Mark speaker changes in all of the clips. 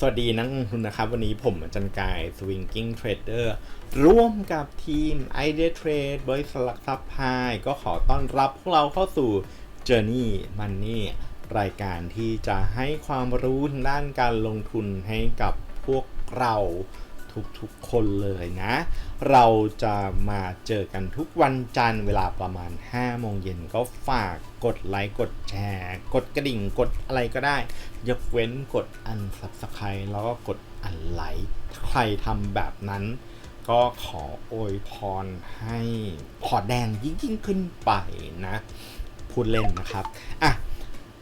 Speaker 1: สวัสดีนักลงทุนนะครับ วันนี้ผมอาจันกาย Swinging Trader ร่วมกับทีม Idea Trade บริษัทหลักทรัพย์พายก็ขอต้อนรับพวกเราเข้าสู่ Journey Money รายการที่จะให้ความรู้ทางด้านการลงทุนให้กับพวกเรา ทุกๆคนเลยนะ เราจะมาเจอกันทุกวันจันทร์เวลาประมาณ 5 โมงเย็นก็ฝากกดไลค์กดแชร์ กดกระดิ่งกดอะไรก็ได้ ยกเว้นกดอันซับสไครต์แล้วก็กดอันไลค์ถ้าใครทำแบบนั้น ก็ขออวยพรให้พอแดงยิ่งยิ่งขึ้นไปนะ พูดเล่นนะครับอะ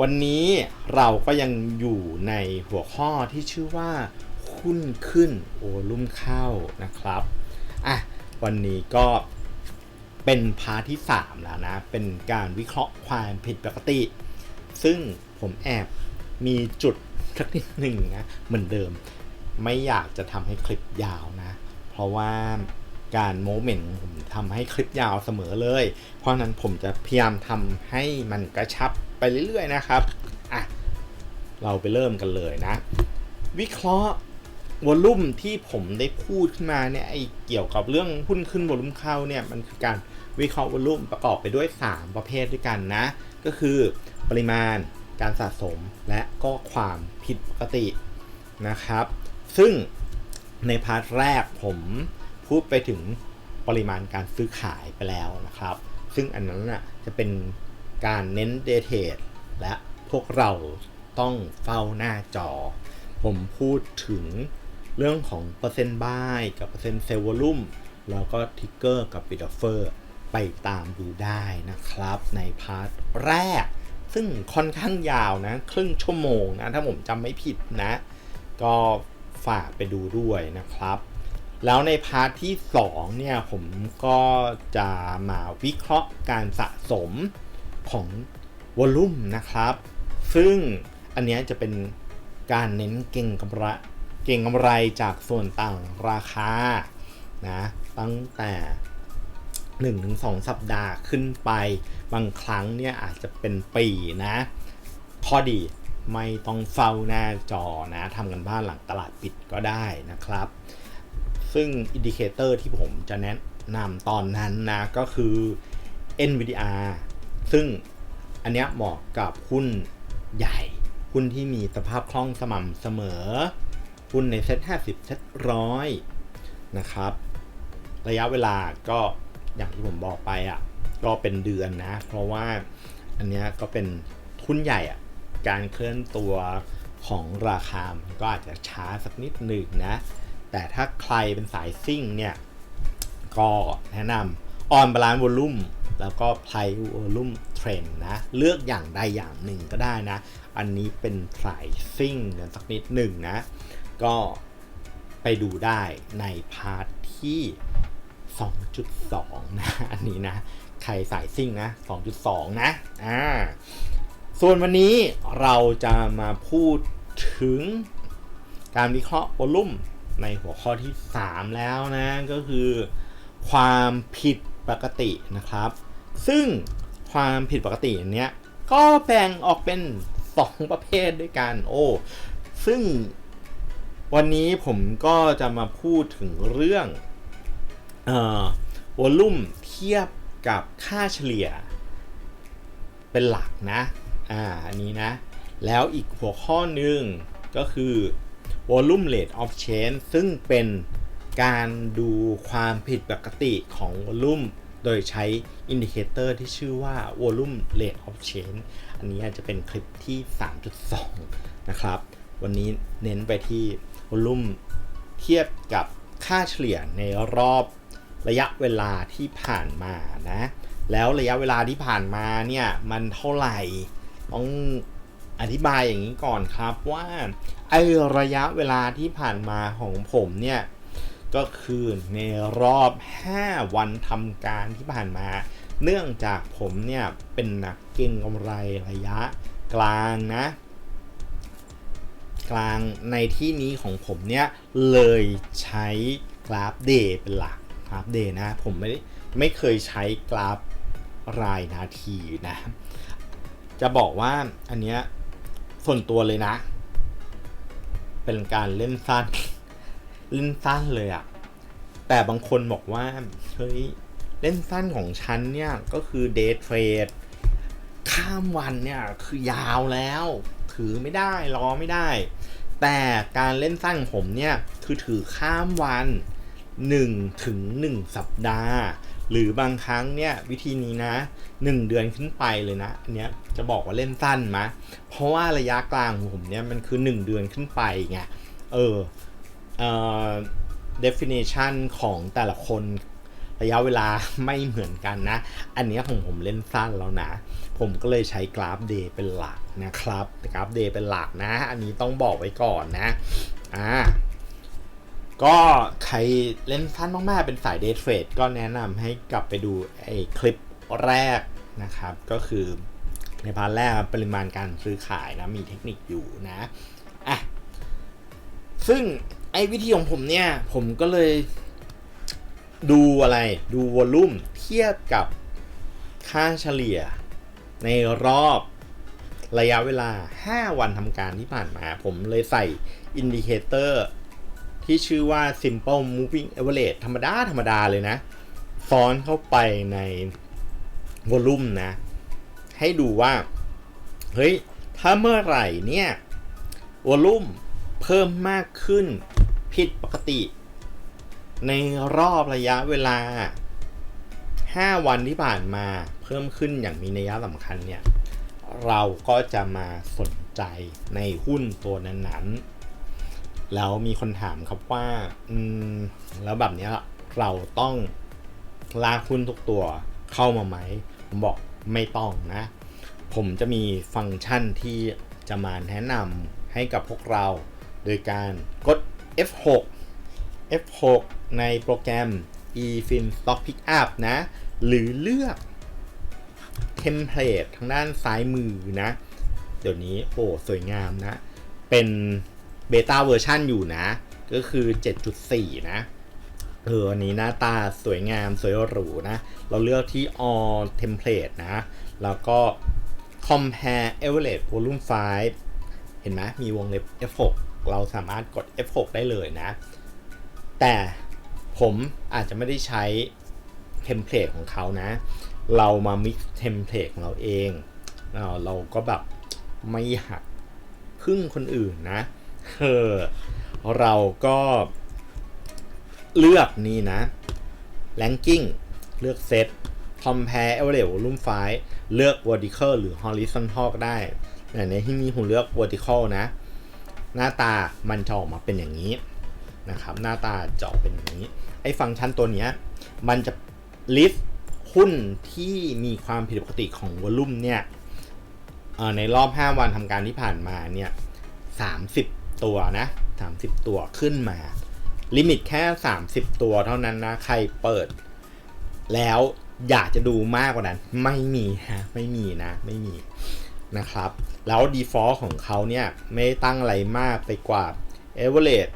Speaker 1: วันนี้เราก็ยังอยู่ในหัวข้อที่ชื่อว่า หุ้นขึ้นโอลุ่มเข้านะครับอะวันนี้ก็เป็นพาร์ทที่ 3 แล้วนะ เป็นการวิเคราะห์ความผิดปกติ ซึ่งผมแอบมีจุดสักนิดหนึ่งนะ เหมือนเดิม ไม่อยากจะทำให้คลิปยาวนะ เพราะว่าการโมเมนต์ผมทำให้คลิปยาวเสมอเลย เพราะฉะนั้นผมจะพยายามทำให้มันกระชับไปเรื่อยๆนะครับ อะ เราไปเริ่มกันเลยนะ วิเคราะห์ วอลุ่มที่ผมได้พูดขึ้นมาเนี่ยไอเกี่ยวกับเรื่องหุ้นขึ้นวอลุ่มเข้าเนี่ยมันคือการวิเคราะห์วอลุ่มประกอบไปด้วย 3 ประเภทด้วยกันนะ ก็คือปริมาณการสะสมและก็ความผิดปกตินะครับ ซึ่งในพาร์ทแรกผมพูดไปถึงปริมาณการซื้อขายไปแล้วนะครับ ซึ่งอันนั้นน่ะจะเป็นการเน้นเดทเทดและพวกเราต้องเฝ้าหน้าจอ ผมพูดถึง เรื่องของเปอร์เซ็นต์บายกับเปอร์เซ็นต์เซลล์วอลุ่มแล้วก็ทิกเกอร์กับบิดอเฟอร์ไปตามดูได้นะครับในพาร์ทแรก ซึ่งค่อนข้างยาวนะ ครึ่งชั่วโมงนะ ถ้าผมจำไม่ผิดนะ ก็ฝากไปดูด้วยนะครับ แล้วในพาร์ทที่ 2 เนี่ย ผมก็จะมาวิเคราะห์การสะสมของวอลลุ่มนะครับ ซึ่งอันนี้จะเป็นการเน้นเก่งกำไร เก่งกำไรจากส่วนต่างราคานะตั้งแต่1-2 สัปดาห์ขึ้นไป บางครั้งเนี่ยอาจจะเป็นปีนะข้อดีไม่ต้องเฝ้าหน้าจอนะทำกันบ้านหลังตลาดปิดก็ได้นะครับ ซึ่งอินดิเคเตอร์ที่ผมจะแนะนำตอนนั้นนะก็คือ NVDR ซึ่งอันเนี้ยเหมาะกับหุ้นใหญ่ หุ้นที่มีสภาพคล่องสม่ำเสมอ หุ้นในเซ็ต50 เซ็ตร้อยนะครับ ระยะเวลาก็อย่างที่ผมบอกไปอะก็เป็นเดือนนะ เพราะว่าอันเนี้ยก็เป็นหุ้นใหญ่อะการเคลื่อนตัวของราคามก็อาจจะช้าสักนิดหนึ่งนะ แต่ถ้าใครเป็นสายซิ่งเนี่ย ก็แนะนำออนบาลานซ์วอลุ่มแล้วก็ไพร์วอลุ่มเทรนนะ เลือกอย่างใดอย่างหนึ่งก็ได้นะ อันนี้เป็นสายซิ่งกันสักนิดหนึ่งนะ ก็ไปดูได้ในพาร์ทที่ 2.2 นะ อันนี้นะ ใครสายซิ่งนะ 2.2 นะ อ่า ส่วนวันนี้เราจะมาพูดถึงการวิเคราะห์วอลุ่มในหัวข้อที่ 3 แล้วนะ ก็คือความผิดปกตินะครับ ซึ่งความผิดปกติอันเนี้ยก็แบ่งออกเป็น 2 ประเภทด้วยกันโอ้ซึ่ง วันนี้ผมก็จะมาพูดถึงเรื่องเอ่อวอลุ่มเทียบกับค่าเฉลี่ย เป็นหลักนะ อ่า อันนี้นะ แล้วอีกหัวข้อหนึ่งก็คือ volume rate of change ซึ่งเป็นการดูความผิดปกติของ volume โดยใช้อินดิเคเตอร์ที่ชื่อว่า volume rate of change อันนี้อาจจะเป็นคลิปที่ 3.2 นะครับ วันนี้เน้นไปที่ volume เทียบกับค่าเฉลี่ยในรอบระยะเวลาที่ผ่านมานะแล้วระยะเวลาที่ผ่านมาเนี่ยมันเท่าไหร่ต้องอธิบายอย่างนี้ก่อนครับว่าไอระยะเวลาที่ผ่านมาของผมเนี่ยก็คือในรอบ 5 วันทำการที่ผ่านมา เนื่องจากผมเนี่ยเป็นนักเก็งกำไรระยะกลางนะ กลางในที่นี้ของผมเนี่ยเลยใช้กราฟเดย์เป็นหลักกราฟเดย์นะผมไม่ไม่เคยใช้กราฟรายนาทีนะ จะบอกว่าอันเนี้ยส่วนตัวเลยนะ เป็นการเล่นสั้น เล่นสั้นเลยอะแต่บางคนบอกว่าเฮ้ยเล่นสั้นของฉันเนี่ยก็คือเดทเทรดข้ามวันเนี่ยคือยาวแล้ว ถือไม่ได้รอไม่ได้ แต่การเล่นสั้นของผมเนี่ยคือถือข้ามวัน1ถึง1 สัปดาห์ หรือบางครั้งเนี่ยวิธีนี้นะ 1 เดือนขึ้นไปเลยนะอันเนี้ยจะบอกว่าเล่นสั้นมะ เพราะว่าระยะกลางของผมเนี่ยมันคือ 1 เดือนขึ้นไปไงเออเอ่อ definition ของแต่ละคนระยะเวลาไม่เหมือนกันนะ อันนี้ของผมเล่นสั้นแล้วนะ ผมก็เลยใช้กราฟเดย์เป็นหลัก นะครับกราฟเดย์เป็นหลักนะ อันนี้ต้องบอกไว้ก่อนนะอ่าก็ใครเล่นสั้นมากๆ เป็นสายเดย์เทรดก็แนะนำให้กลับไปดูไอ้คลิปแรกนะครับ ก็คือในพาร์ทแรกปริมาณการซื้อขายนะ มีเทคนิคอยู่นะอะซึ่งไอ้วิธีของผมเนี่ย ผมก็เลยดูอะไรดูวอลลุ่มเทียบกับค่าเฉลี่ยในรอบ ระยะเวลา 5 วันทำการที่ผ่านมา ผมเลยใส่อินดิเคเตอร์ที่ชื่อว่า simple moving average ธรรมดา ธรรมดาเลยนะ ซ้อนเข้าไปในวอลลุ่มนะ ให้ดูว่า เฮ้ย ถ้าเมื่อไหร่เนี่ยวอลลุ่มเพิ่มมากขึ้นผิดปกติ ในรอบระยะเวลา 5 วันที่ผ่านมาเพิ่มขึ้นอย่างมีนัยสำคัญเนี่ย เราก็จะมาสนใจในหุ้นตัวนั้นๆ แล้วมีคนถามครับว่าอืมแล้วแบบนี้เราต้องลากหุ้นทุกตัวเข้ามาไหมผมบอกไม่ต้องนะ ผมจะมีฟังก์ชันที่จะมาแนะนำให้กับพวกเรา โดยการกด F6 F6 ในโปรแกรม eFin Stock Pickup นะ หรือเลือก ทมเพลตทางด้านซ้ายมือนะ เดี๋ยวนี้โอ้สวยงามนะ เป็นเบต้าเวอร์ชันอยู่นะ ก็คือ 7.4 นะเอออันนี้หน้าตาสวยงามสวยหรูนะ เราเลือกที่ all template นะ แล้วก็ compare average volume 5 เห็นไหมมีวงเล็บ F6 เราสามารถกด F6 ได้เลยนะ แต่ผมอาจจะไม่ได้ใช้เทมเพลตของเขานะ เรามา mix เทมเพลตของเราเองเอ่อเราก็แบบไม่อยากพึ่งคนอื่นนะเออเราก็เลือกนี่นะ ranking เลือก set compare average volume 5เลือก vertical หรือ horizontal ก็ได้แต่ในที่นี้ผมเลือก vertical นะ หน้าตามันจะออกมาเป็นอย่างนี้นะครับ หน้าตาจะออกเป็นอย่างนี้ ไอ้ฟังก์ชันตัวนี้ มันจะ list หุ้นที่มีความผิดปกติของวอลุ่มเนี่ยในรอบ 5 วันทำการที่ผ่านมาเนี่ย30 ตัวนะ 30 ตัวขึ้นมา ลิมิตแค่ 30 ตัวเท่านั้นนะ ใครเปิด แล้วอยากจะดูมากกว่านั้น ไม่มีฮะ ไม่มีนะ ไม่มีนะครับ แล้ว default ของเขาเนี่ย ไม่ตั้งอะไรมากไปกว่า average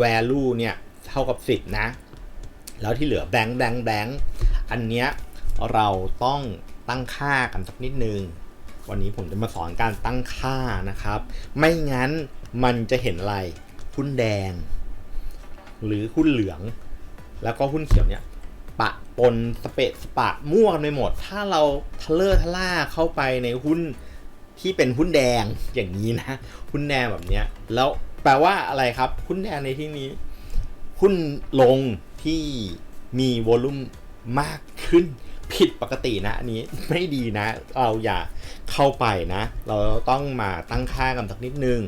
Speaker 1: value เนี่ย เท่ากับ 10 นะ แล้วที่เหลือแบงค์แบงค์แบงค์อันเนี้ย เราต้องตั้งค่ากันสักนิดนึง วันนี้ผมจะมาสอนการตั้งค่านะครับ ไม่งั้นมันจะเห็นอะไรหุ้นแดง หรือหุ้นเหลือง แล้วก็หุ้นเขียวเนี่ยปะปนสเปะสปะมั่วกันไปหมด ถ้าเราทะเลอร์ทะล่าเข้าไปในหุ้นที่เป็นหุ้นแดงอย่างนี้นะ หุ้นแดงแบบเนี้ยแล้วแปลว่าอะไรครับ หุ้นแดงในที่นี้ หุ้นลงที่มีวอลุ่มมากขึ้น ผิดปกตินะอันนี้ไม่ดีนะ เราอย่าเข้าไปนะ เราต้องมาตั้งค่ากันสักนิดนึง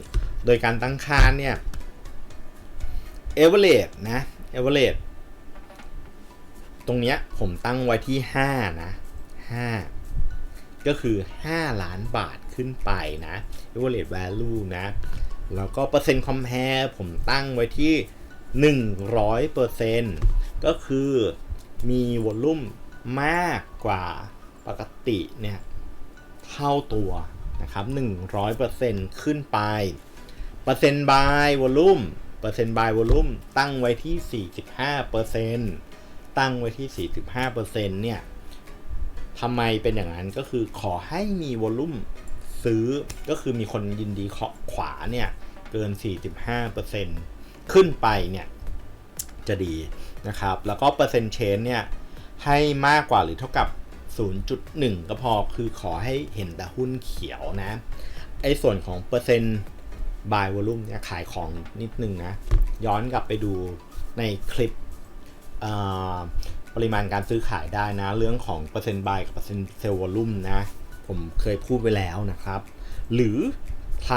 Speaker 1: โดยการตั้งค่าเนี่ย average นะ average ตรงเนี้ยผมตั้งไว้ที่ 5 นะ 5 ก็คือ 5 ล้านบาทขึ้นไปนะ average value นะ แล้วก็เปอร์เซ็นต์ compare ผมตั้งไว้ที่ 100%ก็คือมีวอลลุ่ม มากกว่าปกติเนี่ยเท่าตัวนะครับ 100%ขึ้นไป เปอร์เซ็นต์ by วอลลุ่มเปอร์เซ็นต์ by วอลลุ่มตั้งไว้ที่ 45%ตั้งไว้ที่ 45%เนี่ยทำไมเป็นอย่างนั้นก็คือขอให้มีวอลลุ่มซื้อก็คือมีคนยินดีขอขวาเนี่ยเกิน 45%ขึ้นไปเนี่ยจะดีนะครับ แล้วก็เปอร์เซ็นต์เชนเนี่ย ให้มากกว่าหรือเท่ากับ 0.1 ก็พอคือขอให้เห็นแต่หุ้นเขียวนะไอ้ส่วนของเปอร์เซ็นต์ buy volume เนี่ยขายของนิดนึงนะ ย้อนกลับไปดูในคลิปปริมาณการซื้อขายได้นะ เรื่องของเปอร์เซ็นต์ buy กับเปอร์เซ็นต์ sell volume นะ ผมเคยพูดไปแล้วนะครับ หรือใคร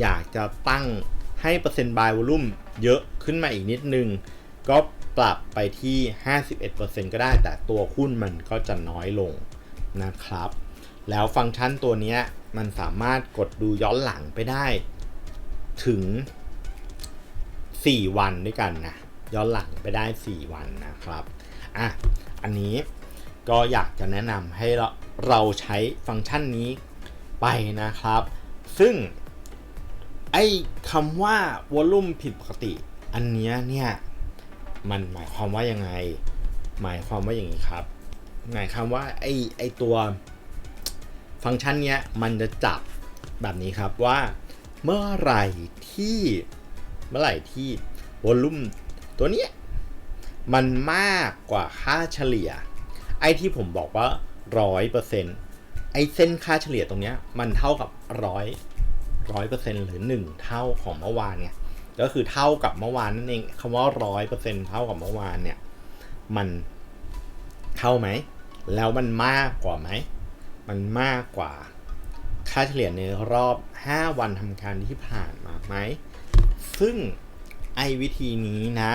Speaker 1: อยากจะตั้งให้เปอร์เซ็นต์ buy volume เยอะขึ้นมาอีกนิดนึง ก็ปรับไปที่ 51%ก็ได้ แต่ตัวหุ้นมันก็จะน้อยลงนะครับ แล้วฟังก์ชันตัวนี้มันสามารถกดดูย้อนหลังไปได้ถึง 4 วันด้วยกันนะ ย้อนหลังไปได้ 4 วันนะครับ อะ อันนี้ก็อยากจะแนะนำให้เราเราใช้ฟังก์ชันนี้ไปนะครับ ซึ่ง ไอ้คำว่า วอลลุ่มผิดปกติ อันนี้เนี่ย มันหมายความว่ายังไง หมายความว่าอย่างนี้ครับ หมายความว่าไอ้ไอ้ตัวฟังก์ชันเนี้ยมันจะจับแบบนี้ครับว่าเมื่อไหร่ที่เมื่อไหร่ที่วอลลุ่มตัวเนี้ยมันมากกว่าค่าเฉลี่ย ไอ้ที่ผมบอกว่าร้อยเปอร์เซ็นต์ไอ้เส้นค่าเฉลี่ยตรงเนี้ยมันเท่ากับร้อยร้อยเปอร์เซ็นต์หรือหนึ่งเท่าของเมื่อวานเนี่ย ก็คือเท่ากับเมื่อวานนั่นเองคำว่าร้อยเปอร์เซ็นเท่ากับเมื่อวานเนี่ย มันเท่าไหม แล้วมันมากกว่าไหม มันมากกว่า ค่าเฉลี่ยในรอบ 5 วันทำการที่ผ่านมาไหม ซึ่งไอ้วิธีนี้นะ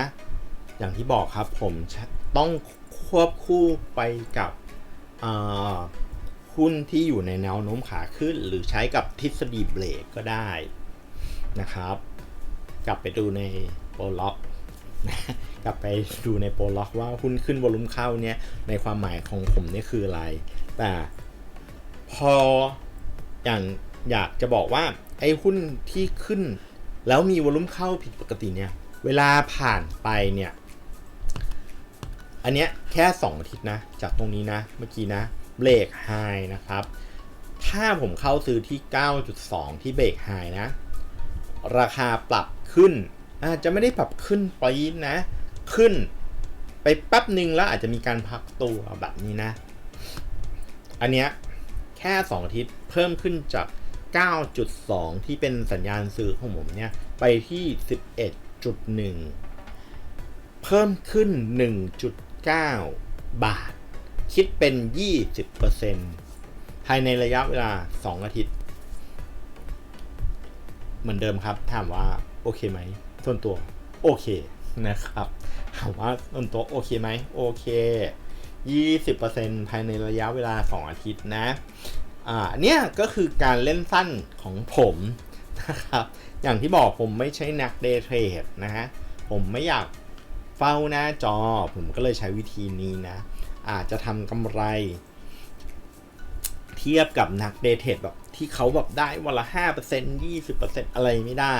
Speaker 1: อย่างที่บอกครับผมต้องควบคู่ไปกับหุ้นที่อยู่ในแนวโน้มขาขึ้น หรือใช้กับทฤษฎีเบรกก็ได้นะครับ กลับไปดูในโปรล็อกกลับไปดูในโปรล็อกว่าหุ้นขึ้นวอลุ่มเข้าเนี่ยในความหมายของผมนี่คืออะไร แต่พออย่างอยากจะบอกว่าไอ้หุ้นที่ขึ้น แล้วมีวอลุ่มเข้าผิดปกติเนี่ยเวลาผ่านไปเนี่ยอันเนี้ยแค่2อาทิตย์นะ จากตรงนี้นะ เมื่อกี้นะเบรกไฮนะครับ ถ้าผมเข้าซื้อที่ 9.2 ที่เบรกไฮนะ ราคาปรับขึ้น อาจจะไม่ได้ปรับขึ้นไปนะ ขึ้นไปแป๊บหนึ่งแล้วอาจจะมีการพักตัวแบบนี้นะ อันเนี้ยแค่2อาทิตย์เพิ่มขึ้นจาก 9.2 ที่เป็นสัญญาณซื้อของผมเนี่ย ไปที่ 11.1 เพิ่มขึ้น 1.9 บาท คิดเป็น 20%ภายในระยะเวลา 2 อาทิตย์ เหมือนเดิมครับ ถามว่าโอเคไหมส่วนตัวโอเคนะครับ ถามว่าส่วนตัวโอเคไหมโอเค 20%ภายในระยะเวลา 2 อาทิตย์นะ อ่าเนี่ยก็คือการเล่นสั้นของผมนะครับ อย่างที่บอกผมไม่ใช่นักเดย์เทรดนะฮะ ผมไม่อยากเฝ้าหน้าจอ ผมก็เลยใช้วิธีนี้นะ อาจจะทำกำไร เทียบกับนักเดย์เทรดแบบ ที่เขาแบบได้วันละ5% 20%อร์เซ็นยี่สิบเปอร์เซ็นอะไรไม่ได้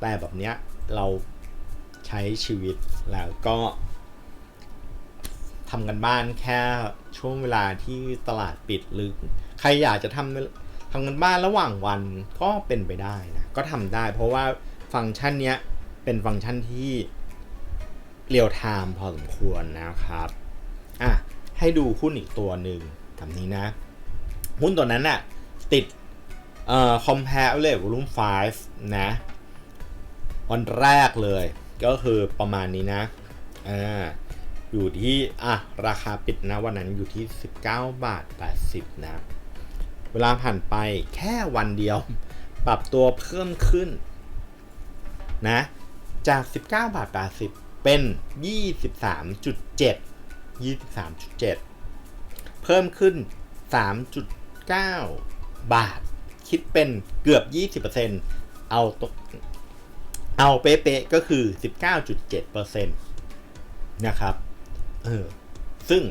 Speaker 1: แต่แบบเนี้ยเราใช้ชีวิตแล้วก็ทำกันบ้านแค่ช่วงเวลาที่ตลาดปิดหรือใครอยากจะทำทำกันบ้านระหว่างวันก็เป็นไปได้นะก็ทำได้ เพราะว่าฟังก์ชันเนี้ยเป็นฟังก์ชันที่เรียลไทม์พอสมควรนะครับอะให้ดูหุ้นอีกตัวหนึ่งแบบนี้นะ หุ้นตัวนั้นน่ะติด เอ่อ compare เลย volume 5 นะ วันแรกเลยก็คือประมาณนี้นะ อ่า อยู่ที่ อะ ราคาปิดนะวันนั้นอยู่ที่ 19 บาท 80 นะ เวลาผ่านไปแค่วันเดียว ปรับตัวเพิ่มขึ้น นะ จาก 19 บาท 80 เป็น 23.7 23.7 เพิ่มขึ้น 3.9 บาท คิดเป็นเกือบ 20%เอาตกเอาเป๊ะๆก็คือ 19.7%นะครับ เออ ซึ่ง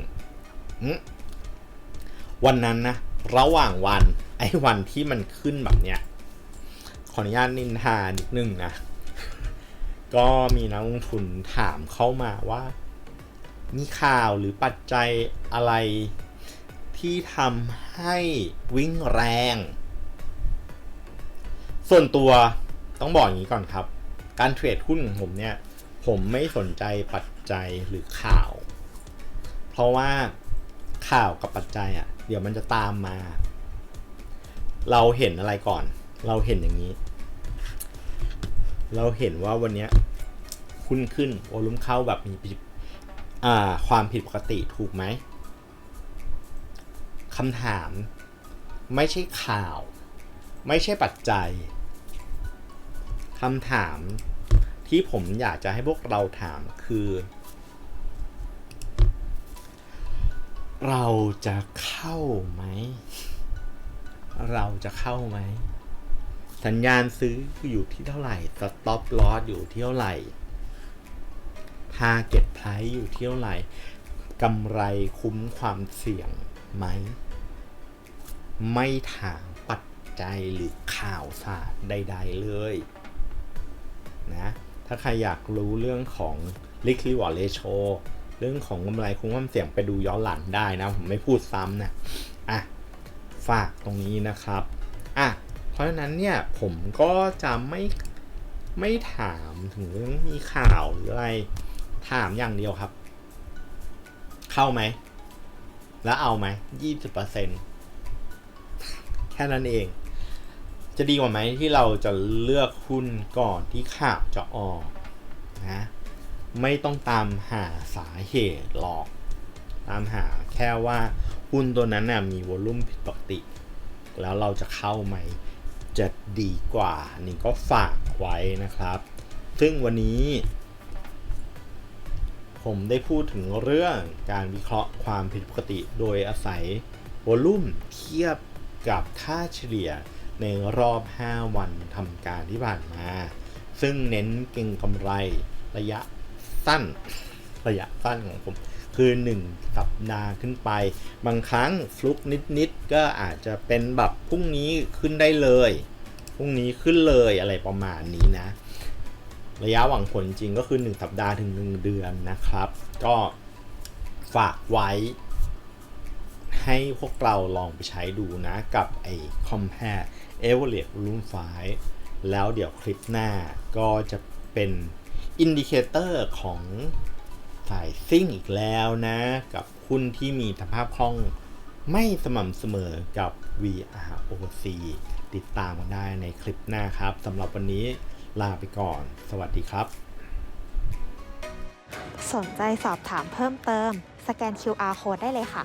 Speaker 1: วันนั้นนะ ระหว่างวัน ไอ้วันที่มันขึ้นแบบเนี้ย ขออนุญาตนินทานิดนึงนะ ก็มีนักลงทุนถามเข้ามาว่า มีข่าวหรือปัจจัยอะไรที่ทำให้วิ่งแรง ส่วนตัวต้องบอกอย่างนี้ก่อนครับ การเทรดหุ้นของผมเนี่ย ผมไม่สนใจปัจจัยหรือข่าว เพราะว่าข่าวกับปัจจัยอะ่ะ เดี๋ยวมันจะตามมา เราเห็นอะไรก่อน เราเห็นอย่างนี้ เราเห็นว่าวันนี้หุ้นขึ้นโอลุ่มเข้าแบบมีผิดอ่าความผิดปกติถูกไหมคำถาม ไม่ใช่ข่าว ไม่ใช่ปัจจัย คำถามที่ผมอยากจะให้พวกเราถามคือ เราจะเข้าไหม เราจะเข้าไหม สัญญาณซื้ออยู่ที่เท่าไหร่สต็อปลอสอยู่ที่เท่าไหร่ทาเก็ตไพรซ์อยู่ที่เท่าไหร่กำไรคุ้มความเสี่ยงไหม ไม่ถามปัจจัยหรือข่าวสารใด ๆ เลย นะถ้าใครอยากรู้เรื่องของ r i s k reward ratio เรื่องของกำไรคุ้มความเสี่ยงไปดูย้อนหลังได้นะ ผมไม่พูดซ้ำนะอะฝากตรงนี้นะครับอะเพราะฉะนั้นเนี่ยผมก็จะไม่ไม่ถามถึงเรื่องมีข่าวหรืออะไร ถามอย่างเดียวครับ เข้าไหม แล้วเอาไหมยี่สิบเปอร์เซ็นแค่นั้นเอง จะดีกว่าไหมที่เราจะเลือกหุ้นก่อนที่ข่าวจะออกนะไม่ต้องตามหาสาเหตุหรอก ตามหาแค่ว่าหุ้นตัวนั้นน่ะมีวอลุ่มผิดปกติ แล้วเราจะเข้าไหมจะดีกว่า นี่ก็ฝากไว้นะครับ ซึ่งวันนี้ ผมได้พูดถึงเรื่องการวิเคราะห์ความผิดปกติ โดยอาศัยวอลุ่มเทียบกับค่าเฉลี่ย ในรอบ 5 วันทำการที่ผ่านมา ซึ่งเน้นเก็งกำไรระยะสั้น ระยะสั้นของผม คือ 1 สัปดาห์ขึ้นไป บางครั้งฟลุกนิด ๆ ก็อาจจะเป็นแบบพรุ่งนี้ขึ้นได้เลยพรุ่งนี้ขึ้นเลยอะไรประมาณนี้นะ ระยะหวังผลจริงก็คือ 1 สัปดาห์ถึง 1 เดือนนะครับ ก็ฝากไว้ ให้พวกเราลองไปใช้ดูนะกับไอ้คอมแพ compare average volume 5แล้วเดี๋ยวคลิปหน้าก็จะเป็นอินดิเคเตอร์ของสายซิ่งอีกแล้วนะ กับหุ้นที่มีสภาพคล่องไม่สม่ำเสมอกับ VROC ติดตามกันได้ในคลิปหน้าครับสำหรับวันนี้ลาไปก่อน สวัสดีครับ
Speaker 2: สนใจสอบถามเพิ่มเติม สแกน QR Code ได้เลยค่ะ